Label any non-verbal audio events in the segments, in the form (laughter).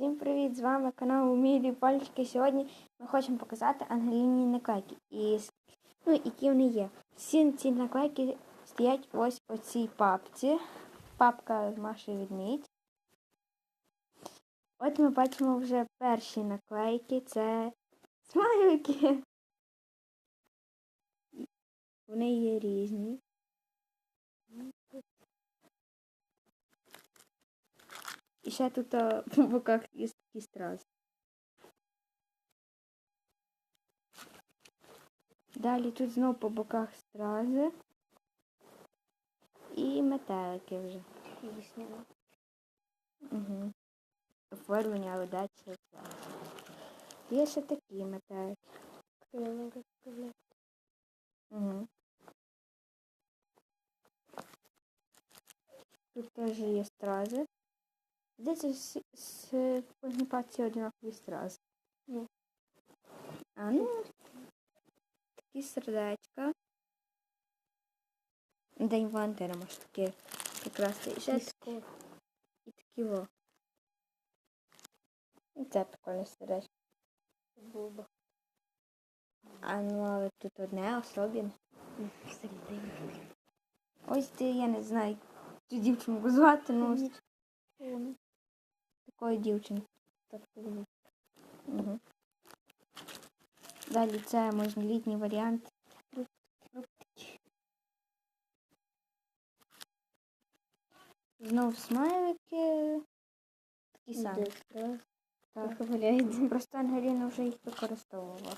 Всім привіт! З вами канал Умілі Пальчики. Сьогодні ми хочемо показати Ангеліні наклейки. І, ну, які вони є. Всі ці наклейки стоять ось у цій папці. Папка з Маші Відмідь. От ми бачимо вже перші наклейки. Це смайлики. Вони є різні. І ще тут а, (laughs) по боках є такі стрази. Далі тут знову по боках стрази. І метелики вже. Угу. Оформлення, але далі. Є ще такі метелики. Угу. Тут теж є стрази. З, з погніпації однакові стрази. Ні. А ну, такі сердечка. День волонтера, може таке прикрасти. І такі, і такі во. І це прикольне сердечко. Буба. А ну, але тут одне особливе. Ось ти, я не знаю, цю дівчинку звати, ну такої дівчинки. Угу. Далі це можнолітній варіант. Знов смайлики. Такі самі. Так. Просто Ангеліна вже їх використовувала.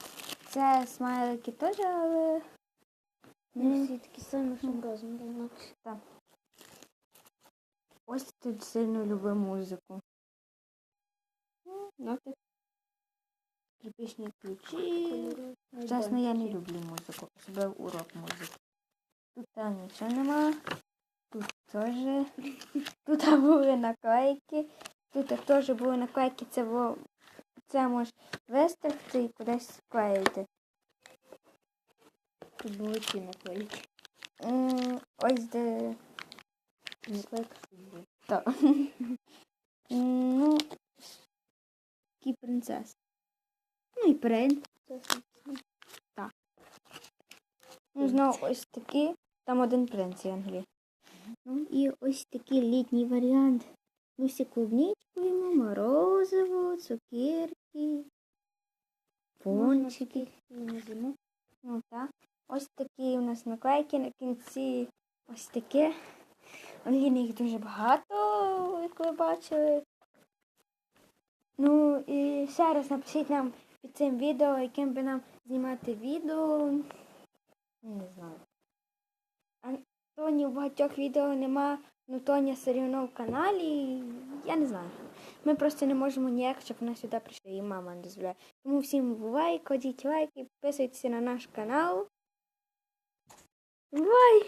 Це смайлики теж, але Не всі такі самі, що інакше. ось тут сильно люблю музику. Ти Кріпічні ключі. Чесно, я не люблю музику, особливо урок музики. Тут там нічого нема. Тут теж. Тут були наклейки. Тут теж були наклейки, це було. Це можеш вистригти і кудись склеїти. Тут були ті наклейки. Ось де. Наклейка Так. М, Ну, такі принцеси. Ну і принц. Ну, знову ось такі. Там один принц Англії. Ну і ось такий літній варіант. Ми всі клубничку їмо, морозиво, цукерки, пончики. Ну так. Ось такі у нас наклейки на кінці. Ось таке. Їх дуже багато, як ви бачили. Ну і ще раз напишіть нам під цим відео, яким би нам знімати відео. Не знаю. А Тоні в багатьох відео нема, ну Тоня все рівно в каналі. Я не знаю. Ми просто не можемо ніяк, щоб вона сюди прийшла, і мама не дозволяє. Тому всім бувай, кладіть лайки, підписуйтесь на наш канал. Бувай!